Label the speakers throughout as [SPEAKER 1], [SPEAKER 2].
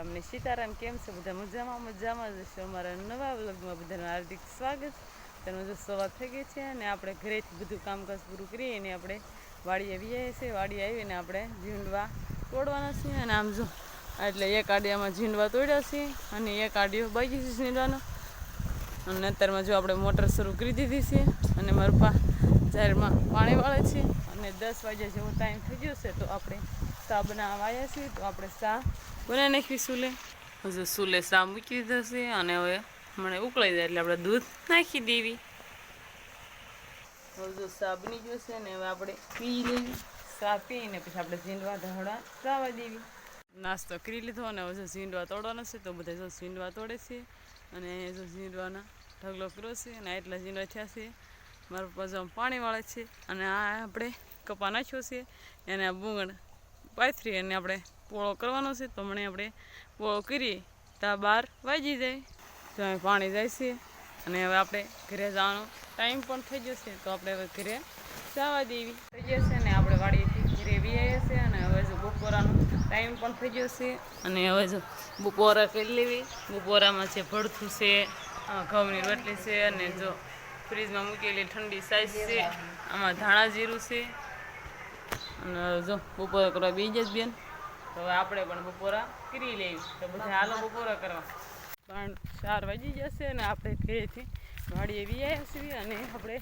[SPEAKER 1] રામને સીતારામ કેમ છે બધા મજામાં મજામાં જ છે અમારા નવા વ્લોગમાં બધાનું હાર્દિક સ્વાગત તેનું જો સવાર થઈ ગઈ છે અને આપણે ઘરેથી બધું કામકાજ પૂરું કરીએ અને આપણે વાડીએ આવીએ છીએ વાડીએ આવીને આપણે ઝીંડવા તોડવાના છીએ અને આમ જો એટલે એક આડિયામાં ઝીંડવા તોડ્યા છીએ અને એક આડિયો બાકી છે ઝીંડવાનો અને અત્યારમાં જો આપણે મોટર શરૂ કરી દીધી છે અને મરપા જાહેરમાં પાણી વાળે છે અને દસ વાગ્યા જેવો ટાઈમ થઈ ગયો છે તો આપણે ચા બનાવવા આવ્યા છીએ તો આપણે ચા બનાવી નાખવી સુલે હજુ સુલે સા મૂકી જશે છે અને હવે મને ઉકળાઈ જાય એટલે આપણે દૂધ નાખી દેવી હજુ સાબની બની ગયો છે ને હવે આપણે પી લેવી સા પીને પછી આપણે ઝીંડવા ધાવડા રાવા દેવી નાસ્તો કરી લીધો અને હવે જો ઝીંડવા તોડવાનો છે તો બધા જો ઝીંડવા તોડે છે અને જો ઝીંડવાના ઢગલો કર્યો છે અને એટલા ઝીંડવા થયા છે મારા પાસે પાણી વાળે છે અને આ આપણે કપા નાખ્યો છે એને આ બુંગણ પાથરી અને આપણે પોળો કરવાનો છે. તો મને આપણે પોળો કરીએ. તો આ બાર વાગી જાય. તો અમે પાણી જાય છે. અને હવે આપણે ઘરે જવાનો ટાઈમ પણ થઈ જશે તો આપણે હવે ઘરે જવા દેવી થઈ જશે ને આપણે વાડીએથી ઘરે આવ્યા છે. અને હવે જો બપોરાનો ટાઈમ પણ થઈ જશે અને હવે જો બપોરા કરી લેવી. બપોરામાં છે ભડથું છે ઘઉંની રોટલી છે અને જો ફ્રીજમાં મૂકેલી ઠંડી સાઈઝ છે. આમાં ધાણા જીરું છે. અને જો બપોરા કરવા બીજે જ બેન, તો હવે આપણે પણ બપોરા કરી લેવી તો બધા હાલો બપોરા કરવા. પણ ચાર વાગી જશે અને આપણે ઘરેથી વાડીએ વી આવ્યા છીએ અને આપણે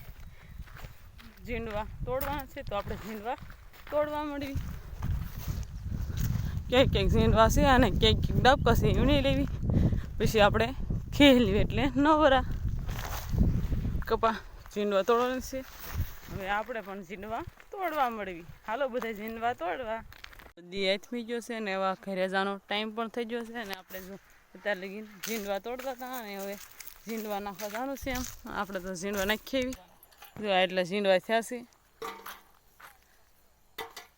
[SPEAKER 1] ઝીંડવા તોડવાના છે, તો આપણે ઝીંડવા તોડવા મળવી ક્યાંક ક્યાંક ઝીંડવા છે અને ક્યાંક ક્યાંક ડબકા છે વીણી લેવી. પછી આપણે ખેલવી એટલે નવરા. કપા, ઝીંડવા તોડવાની છે. હવે આપણે પણ ઝીંડવા તોડવા મળવી. હાલો બધા ઝીંડવા તોડવા. બધી હાથમી ગયો છે ને એવા ઘરે જવાનો ટાઈમ પણ થઈ ગયો છે અને આપણે જો અત્યારે લગી ઝીંડવા તોડતા હતા ને હવે ઝીંડવા નાખવા જવાનું છે એમ. આપણે તો ઝીંડવા નાખીએ જો એટલે ઝીંડવા થયા છે.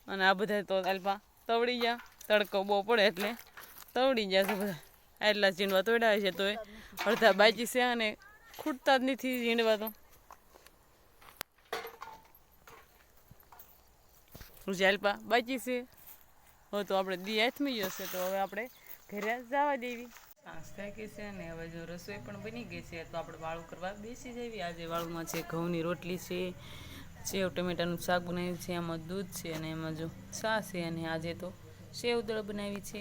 [SPEAKER 1] અને આ બધા તો અલ્પા તવડી ગયા. તડકો બહુ પડે એટલે તવડી ગયા છે બધા. એટલા ઝીંડવા તોડ્યા છે તો અડધા બાજી છે અને ખૂટતા જ નથી ઝીંડવા તો. જાલપા બાકી છે. હવે તો આપણે દી હાથમાં જશે તો હવે આપણે ઘરે જવા દેવી. સાંજ થાકી છે અને હવે જો રસોઈ પણ બની ગઈ છે, તો આપણે વાળું કરવા બેસી જઈએ. આજે વાળુમાં છે ઘઉંની રોટલી છે, સેવ ટમેટાનું શાક બનાવ્યું છે એમાં દૂધ છે અને એમાં જો ચા છે અને આજે તો સેવ દળ બનાવી છે.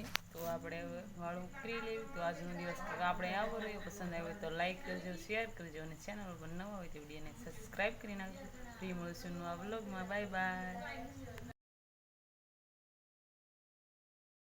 [SPEAKER 1] આપણે વાળું કરી લેવી તો આજનો દિવસ આપણે આવો રહ્યો. પસંદ આવ્યો તો લાઈક કરજો શેર કરજો અને ચેનલ પર નવા હોય તો વિડીયોને સબસ્ક્રાઈબ કરી નાખજો. ફ્રી મળશું આ બ્લોગમાં બાય બાય